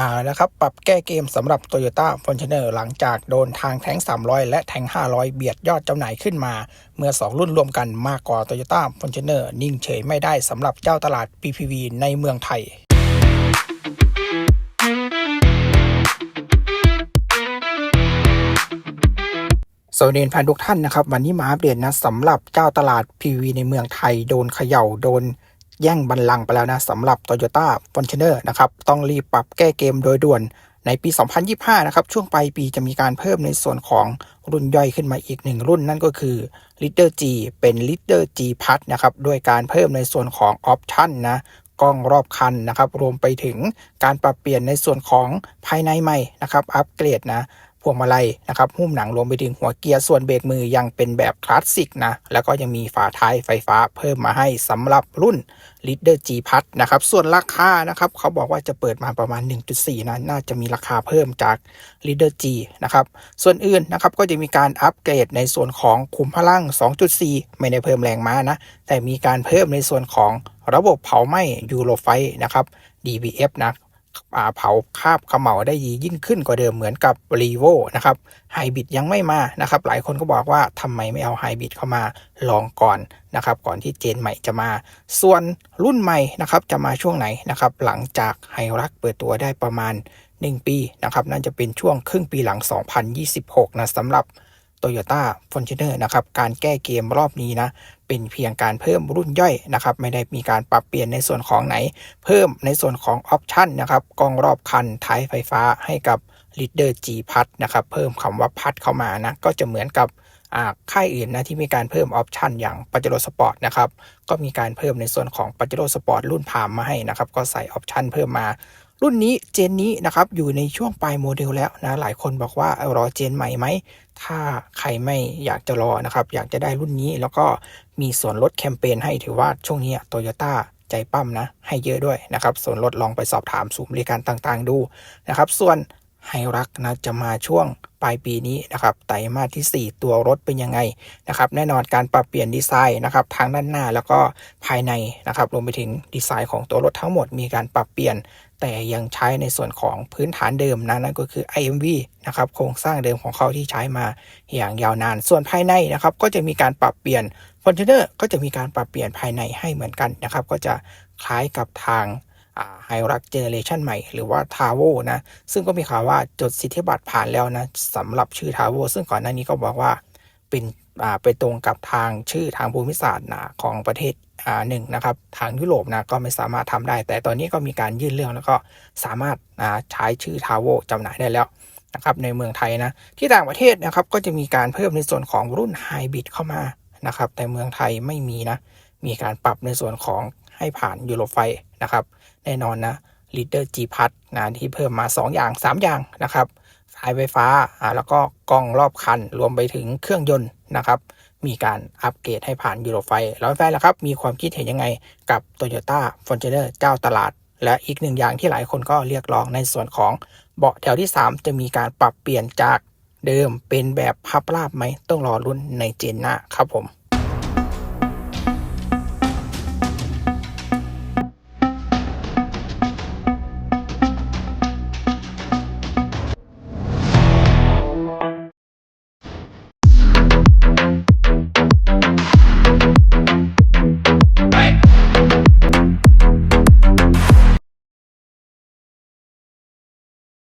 มาแล้วครับ ปรับแก้เกมสำหรับ Toyota f o r t u n e r หลังจากโดนทางแทง 300 และแท้ง500 เบียดยอดจำหน่ายขึ้นมา เมื่อ 2 รุ่นรวมกันมากกว่า Toyota f o r t u n e r นิ่งเฉยไม่ได้สำหรับเจ้าตลาด PPV ในเมืองไทยสวัสดีแฟนทุกท่านนะครับ วันนี้มาอัปเดตนะสำหรับเจ้าตลาด PV ในเมืองไทยโดนเขย่าโดน แย่งบัลลังก์ไปแล้วนะสำหรับ Toyota f o r t u n e r นะครับต้องรีบปรับแก้เกมโดยด่วนในปี 2025 นะครับ ช่วงปลายปีจะมีการเพิ่มในส่วนของรุ่นย่อยขึ้นมาอีกหนึ่งรุ่นนั่นก็คือ Leader G เป็น Leader G Plus นะครับด้วยการเพิ่มในส่วนของออปชั่นนะกล้องรอบคันนะครับ รวมไปถึงการปรับเปลี่ยนในส่วนของภายในใหม่นะครับ อัปเกรดนะ พวงมาลัยนะครับหุ้มหนังรวมไปถึงหัวเกียร์ส่วนเบรกมือยังเป็นแบบคลาสสิกนะแล้วก็ยังมีฝาท้ายไฟฟ้าเพิ่มมาให้สำหรับรุ่น Leader G p a s นะครับส่วนราคานะครับเขาบอกว่าจะเปิดมาประมาณ 1.4 นะ น่าจะมีราคาเพิ่มจาก Leader G นะครับส่วนอื่นนะครับก็จะมีการอัปเกรดในส่วนของคุมพลัง 2.4 ไม่ได้เพิ่มแรงม้านะ แต่มีการเพิ่มในส่วนของระบบเผาไหม้ยูโรไฟนะครับ DBF นะ เผาคาบเขม่าได้ดียิ่งขึ้นกว่าเดิมเหมือนกับ r e v o นะครับไฮบริดยังไม่มานะครับ หลายคนก็บอกว่าทำไมไม่เอาไฮบริดเข้ามาลองก่อนนะครับ ก่อนที่เจนใหม่จะมา ส่วนรุ่นใหม่นะครับจะมาช่วงไหนนะครับ หลังจากไฮรักเปิดตัวได้ประมาณ 1 ปีนะครับน่าจะเป็นช่วงครึ่งปีหลัง 2026นะสำหรับ Toyota f o r t u n e r นะครับการแก้เกมรอบนี้นะเป็นเพียงการเพิ่มรุ่นย่อยนะครับไม่ได้มีการปรับเปลี่ยนในส่วนของไหน เพิ่มในส่วนของออปชันนะครับกล้องรอบคันท้ายไฟฟ้าให้กับ Leader G พัดนะครับเพิ่มคำว่าพัดเข้ามานะก็จะเหมือนกับค่ายอื่นนะที่มีการเพิ่มออปชันอย่างป a จ e r o Sport นะครับก็มีการเพิ่มในส่วนของป a จ e r o Sport รุ่นพามมาให้นะครับก็ใส่ออปชันเพิ่มมา รุ่นนี้เจนนี้นะครับอยู่ในช่วงปลายโมเดลแล้วนะหลายคนบอกว่ารอเจนใหม่ไหม ถ้าใครไม่อยากจะรอนะครับ อยากจะได้รุ่นนี้แล้วก็มีส่วนลดแคมเปญให้ถือว่าช่วงนี้โตโยต้าใจปั้มนะ ให้เยอะด้วยนะครับ ส่วนลดลองไปสอบถามศูนย์บริการต่างๆดูนะครับ ส่วนไฮรักนะจะมาช่วงปลายปีนี้นะครับไตรมาสที่ 4 ตัวรถเป็นยังไงนะครับ แน่นอนการปรับเปลี่ยนดีไซน์นะครับทางด้านหน้าแล้วก็ภายในนะครับรวมไปถึงดีไซน์ของตัวรถทั้งหมดมีการปรับเปลี่ยน แต่ยังใช้ในส่วนของพื้นฐานเดิมนะนั่นก็คือ IMV นะครับโครงสร้างเดิมของเขาที่ใช้มาอย่างยาวนาน ส่วนภายในนะครับก็จะมีการปรับเปลี่ยนฟอร์จูเนอร์ก็จะมีการปรับเปลี่ยนภายในให้เหมือนกันนะครับ ก็จะคล้ายกับทางไฮรักเจเนเรชันใหม่หรือว่าทาวโวนะ ซึ่งก็มีข่าวว่าจดสิทธิบัตรผ่านแล้วนะสำหรับชื่อทาวโวซึ่งก่อนหน้านี้ก็บอกว่าเป็น ไปตรงกับทางชื่อทางภูมิศาสตร์นะของประเทศอ่าหนึ่งนะครับทางยุโรปนะก็ไม่สามารถทำได้ แต่ตอนนี้ก็มีการยื่นเรื่องแล้วก็สามารถอ่าใช้ชื่อทาวโวจำหน่ายได้แล้วนะครับในเมืองไทยนะที่ต่างประเทศนะครับก็จะมีการเพิ่มในส่วนของรุ่นไฮบริดเข้ามานะครับแต่เมืองไทยไม่มีนะมีการปรับในส่วนของให้ผ่านยูโรไฟนะครับแน่นอนนะ Leader G p a s นะที่เพิ่มมา 2 อย่าง 3 อย่างนะครับสายไฟฟ้าอ่าแล้วก็กล้องรอบคันรวมไปถึงเครื่องยนต์ นะครับ มีการอัปเกรดให้ผ่านยูโรไฟแล้วแฟนล่ะครับ มีความคิดเห็นยังไงกับ Toyota f o r t u n e r เจ้าตลาด และอีกหนึ่งอย่างที่หลายคนก็เรียกร้องในส่วนของเบาะแถวที่ 3 จะมีการปรับเปลี่ยนจากเดิมเป็นแบบพับราบไหมต้องรอรุ่นในเจนหน้าครับผม